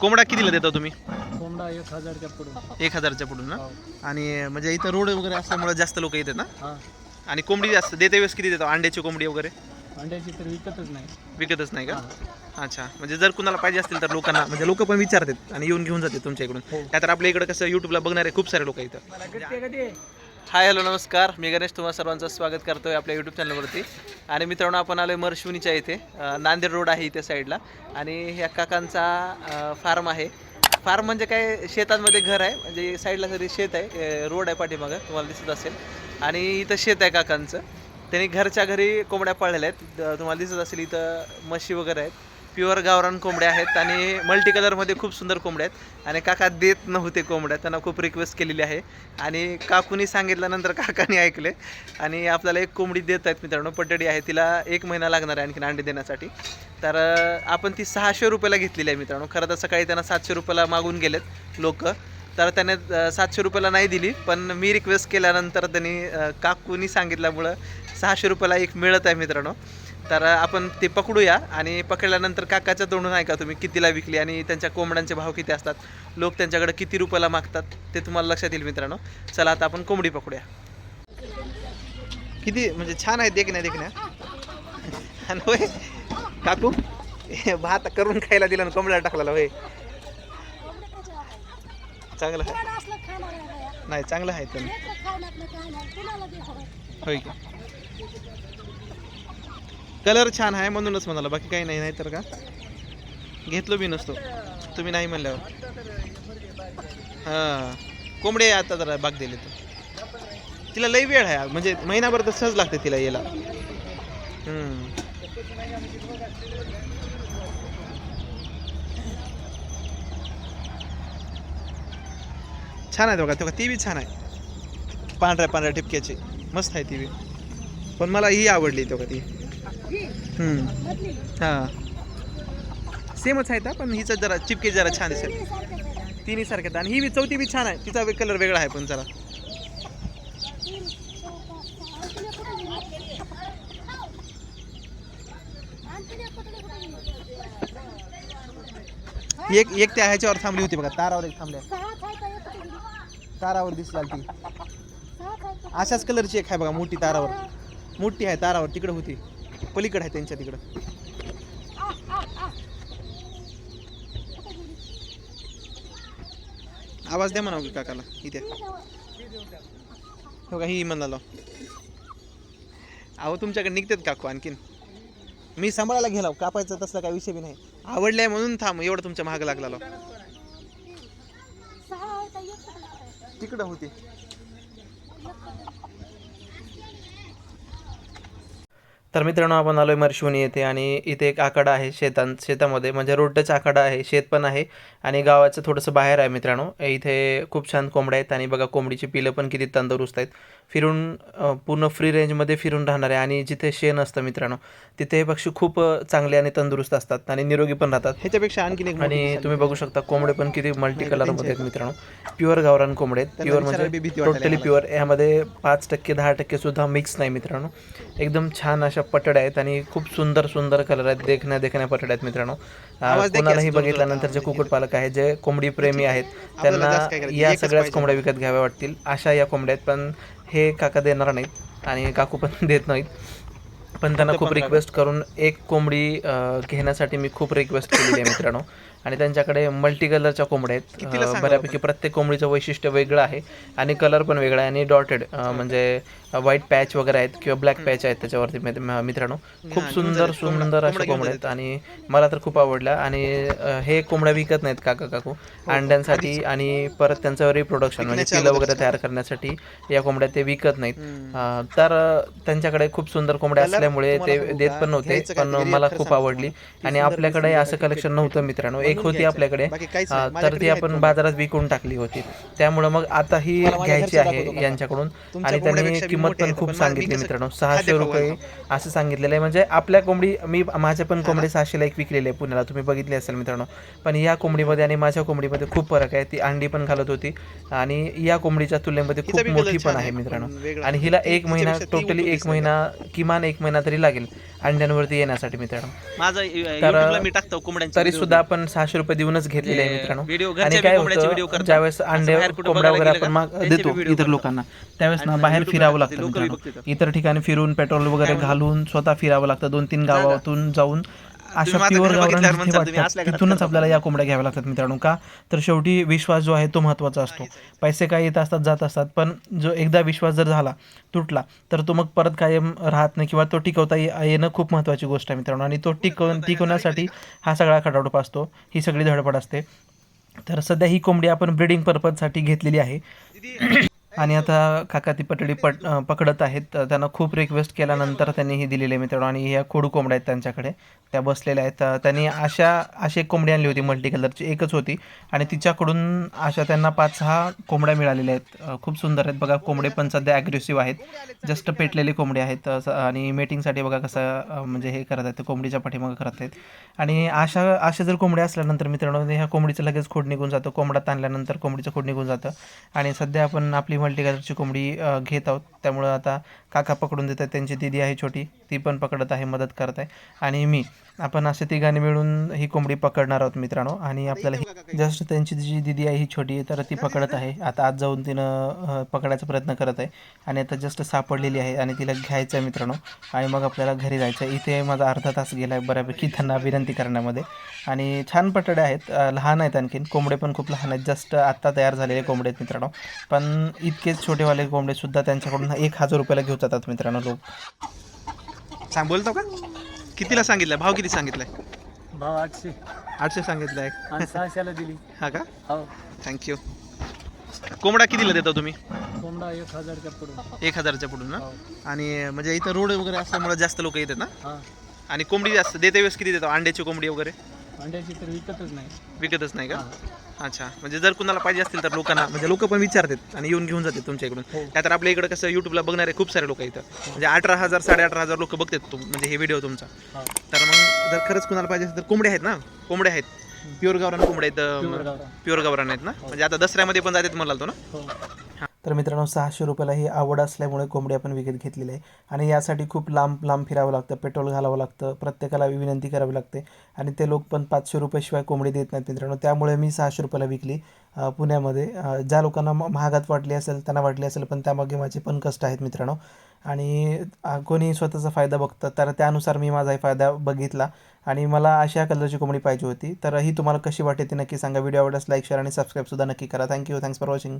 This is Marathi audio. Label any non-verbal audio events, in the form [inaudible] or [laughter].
कोंबडा कितीला देता तुम्ही? कोंबडा एक हजारच्या पुढे. एक हजारच्या पुढून ना? हो. आणि म्हणजे इथं रोड वगैरे असल्यामुळे जास्त लोक येतात ना? हा. आणि कोंबडी जास्त देते वेळेस किती देतो? अंड्याची कोंबडी वगैरे? अंड्याची तर विकतच नाही. विकतच नाही का. अच्छा. म्हणजे जर कुणाला पाहिजे असतील तर लोकांना म्हणजे लोक पण विचारतात आणि येऊन घेऊन जातात तुमच्या इकडून. हो. काय तर आपल्या इकडे कसं युट्यूबला बघणारे खूप सारे लोक इथं. हाय हॅलो नमस्कार. मी गणेश तुम्हा सर्वांचं स्वागत करतोय आपल्या यूट्यूब चॅनलवरती आणि मित्रांनो आपण आलो आहे मरशिवनीच्या इथे नांदेड रोड आहे इथे साईडला. आणि ह्या काकांचा फार्म आहे. फार्म म्हणजे काय? शेतांमध्ये घर आहे. म्हणजे साईडला तरी शेत आहे. रोड आहे पाठीमागं. तुम्हाला दिसत असेल. आणि इथं शेत आहे काकांचं. त्यांनी घरच्या घरी कोंबड्या पाळलेल्या आहेत. तुम्हाला दिसत असेल इथं म्हशी वगैरे आहेत. प्युअर गावरान कोंबड्या आहेत आणि मल्टी कलरमध्ये खूप सुंदर कोंबड्या आहेत. आणि काका देत नव्हते कोंबड्या त्यांना खूप रिक्वेस्ट केलेली आहे. आणि काकूनी सांगितल्यानंतर काकाने ऐकले. आणि आपल्याला एक कोंबडी देत आहेत मित्रांनो पटडी आहे तिला एक महिना लागणार आहे आणखीन अंडे देण्यासाठी. तर आपण ती सहाशे रुपयाला घेतलेली आहे मित्रांनो. खरं तर सकाळी त्यांना सातशे रुपयाला मागून गेलेत लोक. तर त्याने सातशे रुपयाला नाही दिली पण मी रिक्वेस्ट केल्यानंतर त्यांनी काकूनी सांगितल्यामुळं सहाशे रुपयाला एक मिळत आहे मित्रांनो. तर आपण ते पकडूया आणि पकडल्यानंतर काकाच्या तोंडून ऐका तुम्ही कितीला विकली आणि त्यांच्या कोंबड्यांचे भाव किती असतात. लोक त्यांच्याकडे किती रुपयाला मागतात ते तुम्हाला लक्षात येईल मित्रांनो. चला आता आपण कोंबडी पकडूया. किती? म्हणजे छान आहे देखण्या देखण्या. आणि होय काकू हे भात करून खायला दिला ना कोंबड्या टाकलेला होय. चांगलं आहे. नाही चांगलं आहे तर होय की. कलर छान आहे म्हणूनच म्हणाला. बाकी काही नाही नाहीतर का? घेतलो बी नसतो. तुम्ही नाही म्हणल्यावर. हां. कोंबडे आता जरा बाग दिले तर तिला लई वेळ आहे. म्हणजे महिनाभर तर सहज लागते तिला यायला. छान आहे बघा तेव्हा ती बी छान आहे. पांढऱ्या पांढऱ्या ठिपक्याची. मस्त आहे ती बी. पण मला ही आवडली तेव्हा ती. हां. सेमच आहेत पण हिचं जरा चिपके जरा छान दिसेल. तिन्ही सारखे आहेत. आणि ही बी चौथी बी छान आहे. तिचा कलर वेगळा आहे पण जरा. एक एक त्या ह्याच्यावर थांबली होती बघा. तारावर एक थांबल्या. तारावर दिसला ती अशाच कलरची एक आहे बघा मोठी तारावर. मोठी आहे तारावर. तिकडे होती. पलीकडे आहे त्यांच्या तिकडं. आवाज द्या म्हणा काकाला. इथे हो का ही म्हणालो अहो तुमच्याकडे निघतात काकू आणखीन. मी सांभाळायला गेलो कापायचं तसला काय विषय बी नाही. आवडलाय म्हणून थांब एवढं तुमच्या महाग लागला तिकडं होती. तर मित्रांनो आपण आलोय मरशिवनी येथे आणि इथे एक आकडा आहे शेतां शेतामध्ये. म्हणजे रोडच आकडा आहे शेत पण आहे आणि गावाचं थोडंसं बाहेर आहे मित्रांनो. इथे खूप छान कोंबड्या आहेत आणि बघा कोंबडीची पिलं पण किती तंदुरुस्त आहेत. फिरून पूर्ण फ्री रेंजमध्ये फिरून राहणार आहे आणि जिथे शेण असतं मित्रांनो तिथे हे पक्षी खूप चांगले आणि तंदुरुस्त असतात आणि निरोगी पण राहतात. ह्याच्यापेक्षा आणखी आणि तुम्ही बघू शकता कोंबडे पण किती मल्टी कलरमध्ये आहेत मित्रांनो. प्युअर गावरान कोंबडे आहेत. प्युअर म्हणजे टोटली प्युअर यामध्ये पाच टक्के दहा टक्के सुद्धा मिक्स नाही मित्रांनो. एकदम छान अशा पटड्या आहेत आणि खूप सुंदर सुंदर कलर आहेत. देखण्या देखण्या पटड्या आहेत मित्रांनो. कोणालाही बघितल्यानंतर जे कुक्कुटपालक आहेत जे कोंबडी प्रेमी आहेत त्यांना या सगळ्याच कोंबड्या विकत घ्याव्या वाटतील. अशा या कोंबड्या आहेत पण हे काका देणार नाहीत आणि काकू पण [laughs] देत नाहीत. पण त्यांना खूप रिक्वेस्ट करून एक कोंबडी घेण्यासाठी मी खूप रिक्वेस्ट केलेली आहे मित्रांनो. आणि त्यांच्याकडे मल्टी कलरच्या कोंबड्या आहेत. बऱ्यापैकी प्रत्येक कोंबडीचं वैशिष्ट्य वेगळं आहे आणि कलर पण वेगळा आहे आणि डॉटेड म्हणजे व्हाईट पॅच वगैरे आहेत किंवा ब्लॅक पॅच आहेत त्याच्यावरती मित्रांनो. खूप सुंदर सुंदर अशा कोंबड्या आहेत आणि मला तर खूप आवडल्या. आणि हे कोंबड्या विकत नाहीत काका काकू. अंड्यांसाठी आणि परत त्यांचं रिप्रोडक्शन म्हणजे पिलं वगैरे तयार करण्यासाठी या कोंबड्या ते विकत नाहीत. तर त्यांच्याकडे खूप सुंदर कोंबड्या असल्यामुळे ते देत पण नव्हते पण मला खूप आवडली आणि आपल्याकडे असं कलेक्शन नव्हतं मित्रांनो. एक होती आपल्याकडे. तर ती आपण बाजारात विकून टाकली होती. त्यामुळे मग आता ही घ्यायची आहे यांच्याकडून. आणि त्यांनी किंमत पण खूप सांगितली मित्रांनो. सहाशे रुपये असं सांगितलेलं आहे. म्हणजे आपल्या कोंबडी मी माझ्या पण कोंबडी सहाशेला एक विकलेली आहे पुण्याला. तुम्ही बघितली असेल मित्रांनो. पण या कोंबडीमध्ये आणि माझ्या कोंबडीमध्ये खूप फरक आहे. ती अंडी पण घालत होती. आणि या कोंबडीच्या तुलनेमध्ये खूप मोठी पण आहे मित्रांनो. आणि हिला एक महिना टोटली एक महिना किमान एक महिना तरी लागेल अंड्यांवरती येण्यासाठी मित्रांनो. तर- सुद्धा आपण सहाशे रुपये देऊनच घेतलेले आहे मित्रांनो. आणि काय होतं. ज्यावेळेस अंडे कोंबड्या वगैरे आपण देतो इतर. लोकांना. त्यावेळेस ना बाहेर फिरावं ला लागतं मित्रांनो. इतर ठिकाणी फिरून पेट्रोल वगैरे घालून स्वतः फिरावं लागतं. दोन तीन गावातून जाऊन अशा प्युअर वाटतात तिथूनच आपल्याला या कोंबड्या घ्याव्या लागतात मित्रांनो. का? तर शेवटी विश्वास जो आहे तो महत्त्वाचा असतो. पैसे काय येत असतात जात असतात पण जो एकदा विश्वास जर झाला तुटला तर तो मग परत कायम राहत नाही किंवा तो टिकवता येणं खूप महत्त्वाची गोष्ट आहे मित्रांनो. आणि तो टिकवून टिकवण्यासाठी हा सगळा खटाटोप असतो. ही सगळी धडपड असते. तर सध्या ही कोंबडी आपण ब्रीडिंग पर्पजसाठी घेतलेली आहे. आणि आता काका ती पटडी पट पकडत आहेत. त्यांना खूप रिक्वेस्ट केल्यानंतर त्यांनी ही दिलेली आहे मित्रांनो. आणि ह्या खोडू कोंबड्या आहेत त्यांच्याकडे. त्या बसलेल्या आहेत. त्यांनी अशा अशी एक कोंबडी आणली होती मल्टी कलरची एकच होती. आणि तिच्याकडून अशा त्यांना पाच सहा कोंबड्या मिळालेल्या आहेत. खूप सुंदर आहेत. बघा कोंबडे पण सध्या ॲग्रेसिव्ह आहेत. जस्ट पेटलेले कोंबडे आहेत. असं- आणि मेटिंगसाठी बघा कसं म्हणजे हे करत आहेत. कोंबडीच्या पाठीमागं करत आहेत. आणि अशा अशा जर कोंबड्या असल्यानंतर मित्रांनो ह्या कोंबडीचं लगेच खोड निघून जातं. कोंबडा ताणल्यानंतर कोंबडीचं खोड निघून जातं. आणि सध्या आपण आपली मल्टी कलरची कोंबडी घेत आहोत. त्यामुळं आता काका पकडून देत आहेत त्यांची दिदी आहे छोटी. ती पण पकडत आहे मदत करत आहे. आणि मी आपण असे तिघांनी मिळून ही कोंबडी पकडणार आहोत मित्रांनो. आणि आपल्याला ही जस्ट त्यांची जी दिदी आहे ही छोटी तर ती पकडत आहे. आता आज जाऊन तिनं पकडायचा प्रयत्न करत आहे. आणि आता जस्ट सापडलेली आहे आणि तिला घ्यायचं आहे मित्रांनो. आणि मग आपल्याला घरी जायचं आहे इथे माझा अर्धा तास गेला आहे बऱ्यापैकी त्यांना विनंती करण्यामध्ये. आणि छान पटडे आहेत. लहान आहेत आणखीन. कोंबडे पण खूप लहान आहेत. जस्ट आत्ता तयार झालेले कोंबडे आहेत मित्रांनो. पण इतकेच छोटेवाले कोंबडे सुद्धा त्यांच्याकडून एक हजार रुपयाला घेऊन जातात मित्रांनो लोक. सांग बोलतो का? कितीला सांगितलं भाव किती सांगितलाय? भाव आठशे. आठशे सांगितलाय. आणि सहाशेला दिली. हा का? हो. थँक्यू कोंबडा कितीला देता तुम्ही? कोंबडा एक हजारच्या पुढे एक हजारच्या पुढून ना? हो. आणि म्हणजे इथं रोड वगैरे असल्यामुळे जास्त लोक येतात ना? हा. आणि कोंबडी जास्त देते वेळेस किती देतो? अंड्याची कोंबडी वगैरे? अंड्याची तर विकतच नाही. विकतच नाही का? हा. अच्छा. म्हणजे जर कुणाला पाहिजे असतील तर लोकांना म्हणजे लोक पण विचारतात आणि येऊन घेऊन जातात तुमच्या इकडून. हो. त्या तर आपल्या इकडे कसं युट्यूबला बघणारे खूप सारे लोक इथं. म्हणजे अठरा हजार साडे अठरा हजार लोक बघतात तुम म्हणजे हे व्हिडिओ तुमचा. हा. तर मग जर खरंच कुणाला पाहिजे असेल तर कोंबडे आहेत ना? कोंबडे आहेत. प्युअर गावरान कोंबडे प्युअर आहेत गावरान. प्युअर गावरान आहेत ना? म्हणजे आता दसऱ्यामध्ये पण जातात म्हणाल तो ना? हो. तर मित्रांनो सहाशे रुपयाला ही आवड असल्यामुळे कोंबडी आपण विकत घेतलेली आहे. आणि यासाठी खूप लांब लांब फिरावं लागतं पेट्रोल घालावं लागतं प्रत्येकाला विनंती करावी लागते. आणि ते लोक पण पाचशे रुपयाशिवाय कोंबडी देत नाहीत मित्रांनो. त्यामुळे मी सहाशे रुपयाला विकली पुण्यामध्ये. ज्या लोकांना म- महागात वाटली असेल त्यांना वाटली असेल पण त्यामागे माझे पण कष्ट आहेत मित्रांनो. आणि कोणी स्वतःचा फायदा बघतं तर त्यानुसार मी माझाही फायदा बघितला. आणि मला अशा कलरची कोंबडी पाहिजे होती. तर ही तुम्हाला कशी वाटते ती नक्की सांगा. व्हिडिओ आवडल्यास लाईक शेअर आणि सबस्क्राईबसुद्धा नक्की करा. Thank you thanks for watching.